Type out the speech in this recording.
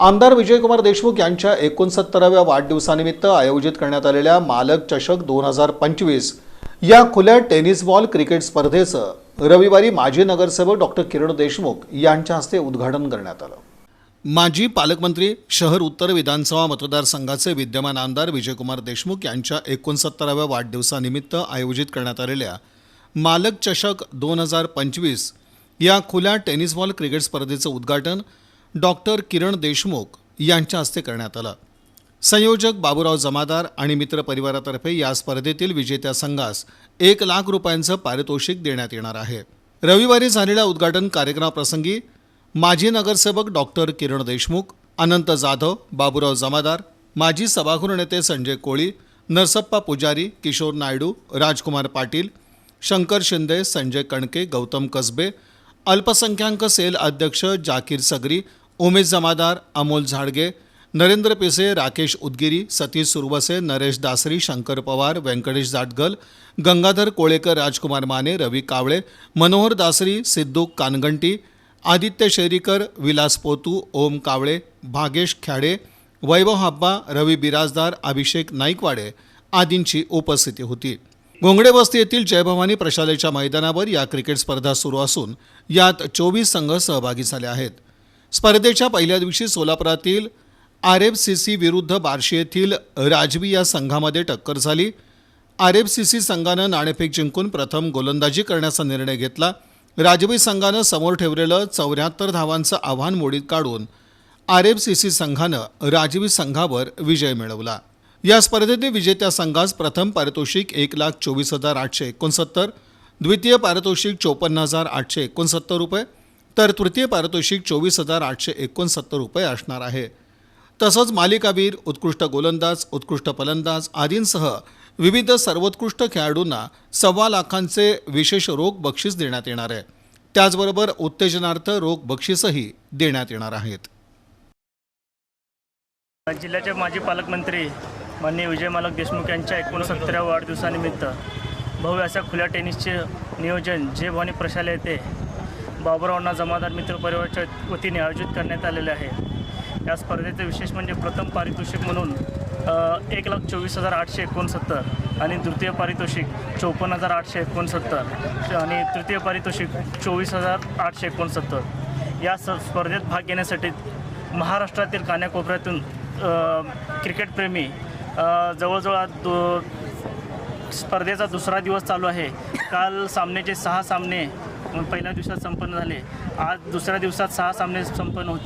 आमदार विजयकुमार देशमुख यांच्या एकोणसत्तराव्या वाढदिवसानिमित्त आयोजित करण्यात आलेल्या मालक चषक दोन हजार पंचवीस या खुल्या टेनिस बॉल क्रिकेट स्पर्धेचं रविवारी माजी नगरसेवक डॉक्टर किरण देशमुख यांच्या हस्ते उद्घाटन करण्यात आलं. माजी पालकमंत्री शहर उत्तर विधानसभा मतदारसंघाचे विद्यमान आमदार विजयकुमार देशमुख यांच्या एकोणसत्तराव्या वाढदिवसानिमित्त आयोजित करण्यात आलेल्या मालक चषक दोन हजार पंचवीस या खुल्या टेनिस बॉल क्रिकेट स्पर्धेचं उद्घाटन डॉक्टर किरण देशमुख यांच्या हस्ते करण्यात आलं. संयोजक बाबूराव जमादार आणि मित्र परिवारातर्फे या स्पर्धेतील विजेत्या संघास एक लाख रुपयांचं पारितोषिक देण्यात येणार आहे. रविवारी झालेल्या उद्घाटन कार्यक्रमाप्रसंगी माजी नगरसेवक डॉक्टर किरण देशमुख अनंत जाधव बाबूराव जमादार माजी सभागृह नेते संजय कोळी नरसप्पा पुजारी किशोर नायडू राजकुमार पाटील शंकर शिंदे संजय कणके गौतम कसबे अल्पसंख्याक सेल अध्यक्ष जाकीर सगरी उमेश जमादार अमोल झाडगे नरेंद्र पिसे राकेश उदगिरी सतीश सुरवसे नरेश दासरी शंकर पवार व्यंकटेश जाटगल गंगाधर कोळेकर राजकुमार माने रवी कावळे मनोहर दासरी सिद्धू कानगंटी आदित्य शेरीकर विलास पोतू ओम कावळे भागेश ख्याडे वैभव हाब्बा रवी बिराजदार अभिषेक नाईकवाडे आदींची उपस्थिती होती. गोंगडे वस्ती येथील जयभवानी प्रशालेच्या मैदानावर या क्रिकेट स्पर्धा सुरू असून यात चोवीस संघ सहभागी झाले आहेत. स्पर्धेच्या पहिल्या दिवशी सोलापुरातील आर एफ सी सी विरुद्ध बार्शी येथील राजवी या संघामध्ये टक्कर झाली. आर एफ सी सी संघानं नाणेफेक जिंकून प्रथम गोलंदाजी करण्याचा निर्णय घेतला. राजवी संघानं समोर ठेवलेलं चौऱ्याहत्तर धावांचं आव्हान मोडीत काढून आर एफ सी सी संघानं राजवी संघावर विजय मिळवला. या स्पर्धेतील विजेत्या संघास प्रथम पारितोषिक एक लाख चोवीस हजार आठशे एकोणसत्तर द्वितीय पारितोषिक चोपन्न हजार आठशे एकोणसत्तर रुपये तर तृतीय पारितोषिक चोवीस हजार आठशे एकोणसत्तर रुपये असणार आहे. तसंच मालिकावीर उत्कृष्ट गोलंदाज उत्कृष्ट फलंदाज आदींसह विविध सर्वोत्कृष्ट खेळाडूंना सव्वा लाखांचे विशेष रोख बक्षीस देण्यात येणार आहे. त्याचबरोबर उत्तेजनार्थ रोख बक्षीसही देण्यात येणार आहेत. जिल्ह्याचे माजी पालकमंत्री माननीय विजय मालक देशमुख यांच्या एकोणसत्तराव्या वाढदिवसानिमित्त भव्य अशा खुल्या टेनिसचे नियोजन जे भवानी प्रशाले येथे बाबुरावांना जमादार मित्र परिवाराच्या वतीने आयोजित करण्यात आलेले आहे. या स्पर्धेचं विशेष म्हणजे प्रथम पारितोषिक म्हणून एक लाख चोवीस हजार आठशे एकोणसत्तर आणि द्वितीय पारितोषिक चौपन्न हजार आठशे एकोणसत्तर आणि तृतीय पारितोषिक चोवीस हजार आठशे एकोणसत्तर. या स स्पर्धेत भाग घेण्यासाठी महाराष्ट्रातील कान्याकोपऱ्यातून क्रिकेटप्रेमी जवळजवळ दो स्पर्धेचा दुसरा दिवस चालू आहे. काल सामन्याचे सहा सामने पहिल्या दिवसात संपन्न झाले. आज दुसऱ्या दिवसात सहा सामने संपन्न होते